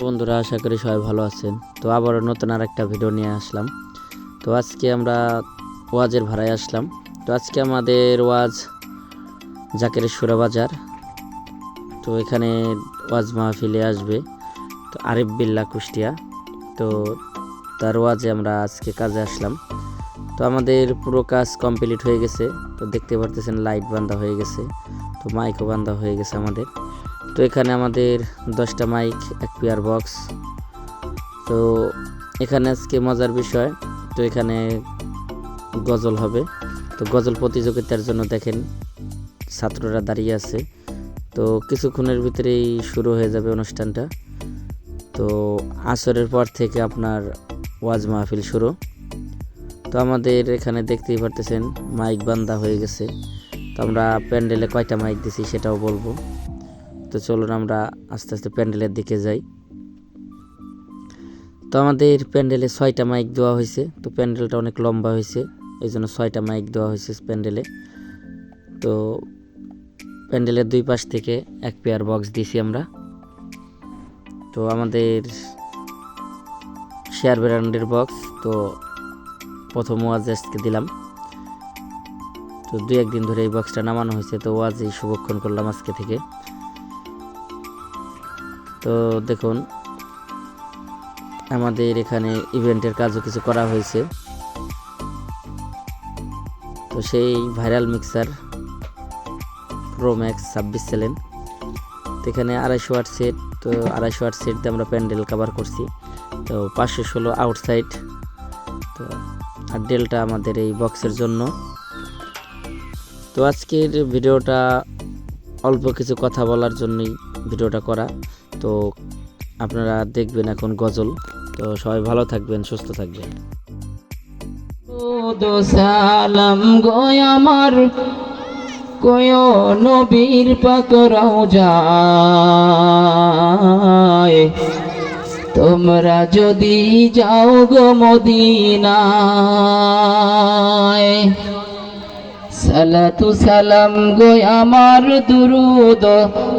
বন্ধুরা, আশা করি সবাই ভালো আছেন। তো আবারও নতুন আর একটা ভিডিও নিয়ে আসলাম। তো আজকে আমরা ওয়াজের ভাড়ায় আসলাম। তো আজকে আমাদের ওয়াজ জাকেরেশ্বরা বাজার। তো এখানে ওয়াজ মাহফিলে আসবে। তো আরিফ বিল্লা কুষ্টিয়া। তো তার ওয়াজে আমরা আজকে কাজে আসলাম। তো আমাদের পুরো কাজ কমপ্লিট হয়ে গেছে। তো দেখতে পারতেছেন, লাইট বান্ধা হয়ে গেছে। তো মাইকও বান্ধা হয়ে গেছে আমাদের। তো এখানে আমাদের দশটা মাইক এক পেয়ার বক্স তো এখানে আজকে মজার বিষয়, তো এখানে গজল হবে। তো গজল প্রতিযোগিতার জন্য দেখেন ছাত্ররা দাঁড়িয়ে আছে। তো কিছুক্ষণের ভিতরেই শুরু হয়ে যাবে অনুষ্ঠানটা। তো আসরের পর থেকে আপনার ওয়াজ মাহফিল শুরু। তো আমাদের এখানে দেখতেই পারতেছেন মাইক বান্ধা হয়ে গেছে। তো আমরা প্যান্ডেলে কয়টা মাইক দিছি সেটাও বলব। তো চলুন আমরা আস্তে আস্তে প্যান্ডেলের দিকে যাই। তো আমাদের প্যান্ডেলে ছয়টা মাইক দেওয়া হয়েছে, তো প্যান্ডেলটা অনেক লম্বা হয়েছে, এই জন্য ছয়টা মাইক দেওয়া হয়েছে প্যান্ডেলে। তো প্যান্ডেলের দুই পাশ থেকে এক পেয়ার বক্স দিয়েছি আমরা। তো আমাদের শেয়ার ব্র্যান্ডের বক্স, তো প্রথম ওয়াজ আজকে দিলাম। তো দু একদিন ধরে এই বক্সটা নামানো হয়েছে, তো ওয়াজই শুভক্ষণ করলাম আজকে থেকে। তো দেখুন, আমাদের এখানে ইভেন্টের কাজও কিছু করা হয়েছে। তো সেই ভাইরাল মিক্সার প্রো ম্যাক্স ছাব্বিশ সেলেন তো এখানে আড়াইশো আট সেট, তো আড়াইশো আট সেট দিয়ে আমরা প্যান্ডেল কভার করছি। তো পাঁচশো ষোলো আউটসাইড তো আর ডেলটা আমাদের এই বক্সের জন্য। তো আজকের ভিডিওটা অল্প কিছু কথা বলার জন্যই ভিডিওটা করা। তো আপনারা দেখবেন এখন গজল। তো সবাই ভালো থাকবেন, সুস্থ থাকবেন। সালাম গো আমার, কয় নবীর পাকরাও যায় তোমরা যদি যাও গো মদিনায় সালাতু সালাম গো আমার দুরুদ,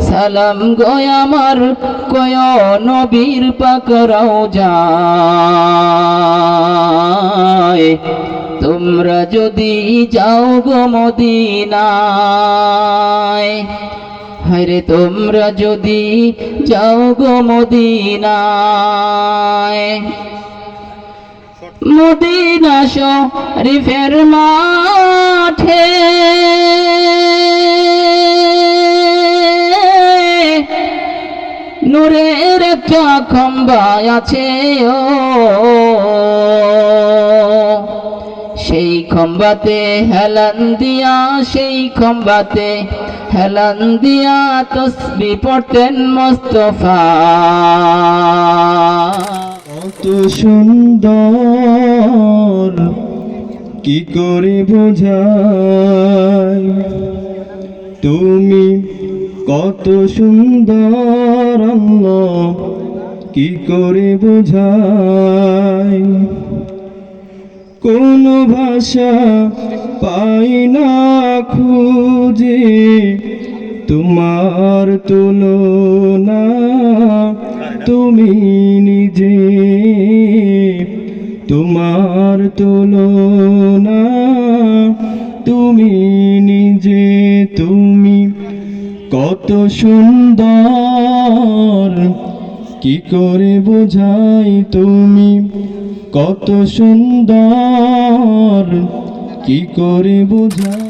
সালাম গো আমার কয় নবীর পাকরাও যায় তোমরা যদি যাও গো মদিনায়, হায়রে তোমরা যদি যাও গো মদিনায়। মদিনা শরীফের মাঠে। নূরের একটা খম্বা আছে ও। সেই খম্বাতে হেলান দিয়া, সেই খম্বাতে হেলান দিয়া তসবি পড়তেন মোস্তফা। কত সুন্দর। কি করে বোঝাই তুমি কত সুন্দর কি করে বোঝাই কোন ভাষা পাই না খুঁজে, তোমার তুলনা। তুমি নিজে তোমার তুলনা, তুমি নিজে, তুমি কত সুন্দর। কি করে বোঝাই তুমি কত সুন্দর? কি করে বোঝাই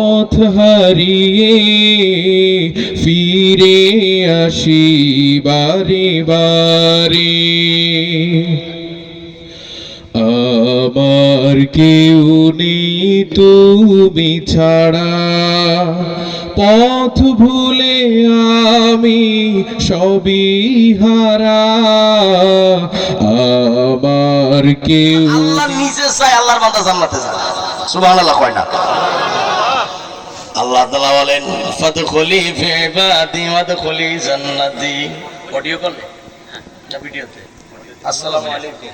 হারিয়ে ফিরে আসি বারে বারে আমার কেউ নেই তুমি ছাড়া। পথ ভুলে আমি সবই হারা। আমার কেউ আল্লাহ নিজে চায় আল্লাহর বান্দা জান্নাতে যায়। সুবহানাল্লাহ কয় না? আল্লাহ তালা বলেন ফাদখুলি ফেবাদি ওয়াদখুলি জান্নাতি। অডিও কলে না ভিডিওতে আসসালামু আলাইকুম।